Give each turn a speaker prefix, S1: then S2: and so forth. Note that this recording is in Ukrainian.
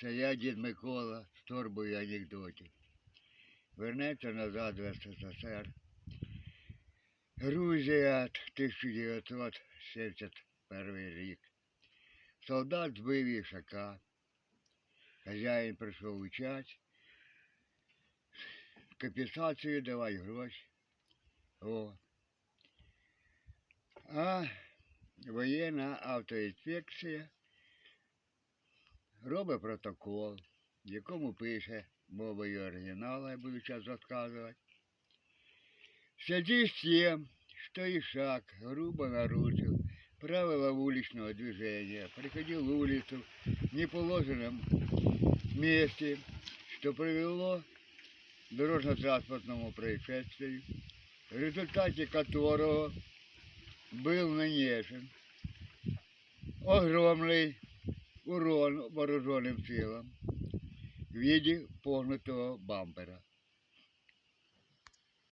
S1: Це я, дід Микола, з торбою анекдотів. Вернеться назад в СССР. Грузія, 1971 рік. Солдат збив ішака. Хазяїн прийшов у час. Компенсацію давай гроші. О. А воєнна автоінспекція робить протокол, в якому пише мовою оригіналу, я буду зараз розказувати. В связи с тем, что Ишак грубо нарушил правила уличного движения, приходил улицу в неположенном месте, что привело к дорожно-транспортному происшествию, в результате которого был нанесен огромный урон вооруженным силам в виде погнутого бампера.